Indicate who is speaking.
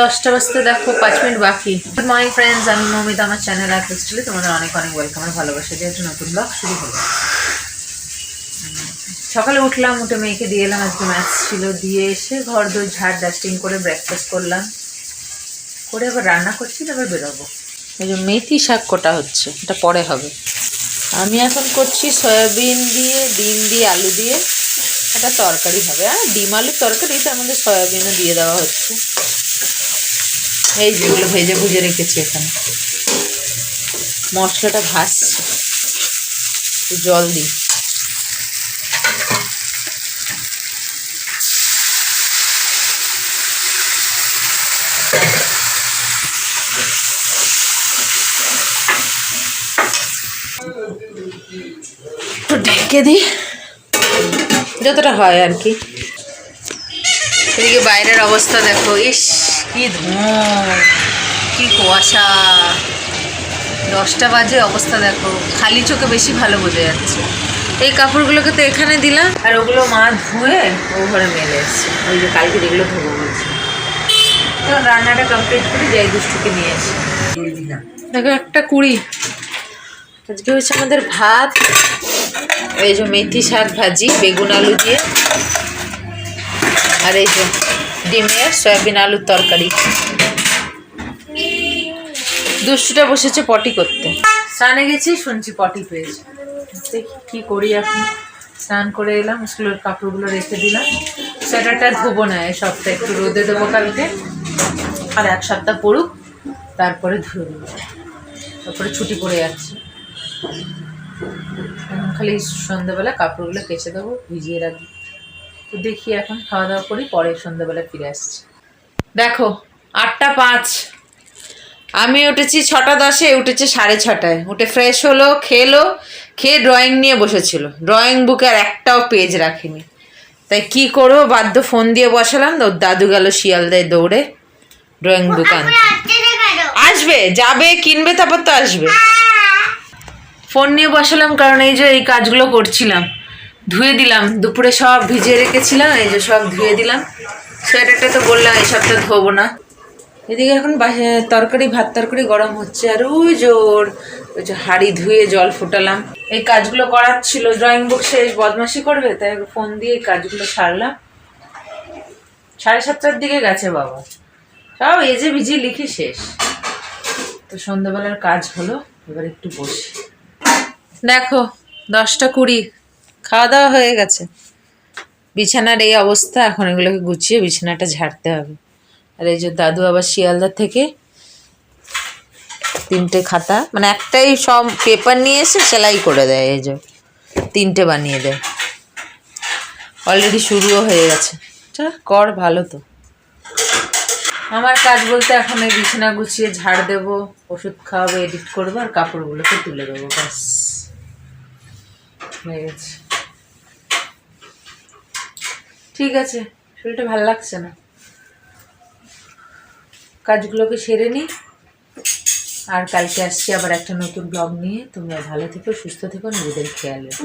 Speaker 1: দশটা বাজতে দেখো, পাঁচ মিনিট বাকি। গুড মর্নিং ফ্রেন্ডস আমি মৌমিতা আমার চ্যানেল আর ক্রিস্টালি তোমাদের অনেক অনেক ওয়েলকাম আর ভালোবাসা। দিয়ে একটা নতুন ব্লগ শুরু হলো সকালে উঠলাম, উঠে মেয়েকে দিয়ে এলাম, আজকে ম্যাথস ছিল। দিয়ে এসে ঘর দোর ঝাড় ডাস্টিং করে ব্রেকফাস্ট করলাম। করে আবার রান্না করছি, তারপর বেরোবো। এই যে মেথি শাক কোটা হচ্ছে, এটা পরে হবে। আমি এখন করছি সয়াবিন দিয়ে, ডিম দিয়ে, আলু দিয়ে। একটা তরকারি হবে। আর ডিম আলুর তরকারি তার মধ্যে সয়াবিনও দিয়ে দেওয়া হচ্ছে। এই যেগুলো ভেজে ভুজে রেখেছি এখানে। মশলাটা ভাসছে জল দিই। ঢেকে দিই। যতটা হয় আর কি। এদিকে বাইরের অবস্থা দেখো, ইস, কি ধোঁয়া কি কুয়াশা। দশটা বাজে অবস্থা দেখো, খালি চোখে বেশি ভালো বোঝা যাচ্ছে। এই কাপড়গুলোকে তো এখানে দিলাম, আর ওগুলো মা ধুয়ে ও ঘরে মেলে এসছে। ওই যে কালকে যেগুলো ধোবো বলছে। তো রান্নাটা কমপ্লিট করে যাই দুষ্টুকে নিয়ে এসে দেখো, একটা কুড়ি। আজকে হচ্ছে আমাদের ভাত, এই যে মেথি শাক ভাজি, বেগুন আলু দিয়ে। আর এই যে ডিমের সয়াবিন আলুর তরকারি। দুষ্টুটা বসেছে পটি করতে। স্নানে গেছি, শুনছি পটি পেয়েছে। দেখি কি করি এখন। স্নান করে এলাম, স্কুলের কাপড়গুলো রেখে দিলাম। সোয়েটারটা ধোবো না, এই সপ্তাহে একটু রোদে দেবো কালকে। আর এক সপ্তাহ পড়ুক, তারপরে ধুয়ে দেবো তারপরে ছুটি পড়ে যাচ্ছে। খালি সন্ধ্যাবেলা কাপড়গুলো কেচে দেবো, ভিজিয়ে রাখব। তো দেখি এখন খাওয়া দাওয়া করি পরে সন্ধ্যাবেলা ফিরে আসছি। দেখো আটটা পাঁচ। আমি উঠেছি ছটা দশে উঠেছে সাড়ে ছটায়। উঠে ফ্রেশ হলো খেলো খেয়ে ড্রয়িং নিয়ে বসেছিল। ড্রয়িং বুকে আর একটাও পেজ রাখিনি। তাই কি করব বাধ্য ফোন দিয়ে বসালাম ওর দাদু গেল শিয়ালদায় দৌড়ে ড্রয়িং বুক আনতে। আসবে যাবে কিনবে তারপর তো আসবে। ফোন নিয়ে বসালাম কারণ এই যে এই কাজগুলো করছিলাম। ধুয়ে দিলাম। দুপুরে সব ভিজিয়ে রেখেছিলাম, এই যে সব ধুয়ে দিলাম। সোয়েটারটা তো বললাম, এই সপ্তাহ ধোবো না। এদিকে এখন তরকারি, ভাত তরকারি গরম হচ্ছে, আর ওই জোর ওই যে হাঁড়ি ধুয়ে জল ফুটালাম। এই কাজগুলো করার ছিল ড্রয়িং বুক শেষ, বদমাশি করবে? তাই ফোন দিয়ে এই কাজগুলো সারলাম। সাড়ে সাতটার দিকে গেছে বাবা। সব এজে ভিজি লিখি শেষ। তো সন্ধ্যাবেলার কাজ হলো, এবার একটু বসি। দেখো, দশটা কুড়ি। খাওয়া দাওয়া হয়ে গেছে। বিছানার এই অবস্থা, এখন এগুলোকে গুছিয়ে বিছানাটা ঝাড়তে হবে। আর এই যে দাদু আবার শিয়ালদার থেকে তিনটে খাতা মানে একটাই সব পেপার নিয়ে এসে সেলাই করে দেয়, এই যে তিনটে বানিয়ে দেয়। অলরেডি শুরুও হয়ে গেছে। কর, ভালো তো। আমার কাজ বলতে এখন এই বিছানা গুছিয়ে ঝাড় দেবো, ওষুধ খাওয়াবো এডিট করব, আর কাপড়গুলোকে তুলে দেবো, ব্যাস। হয়ে গেছে। ঠিক আছে, শরীরটা ভালো লাগছে না। কাজগুলোকে সেরে নিই আর কালকে আসছি আবার একটা নতুন ব্লগ নিয়ে। তোমরা ভালো থেকো, সুস্থ থেকো, নিজেদের খেয়াল রেখো.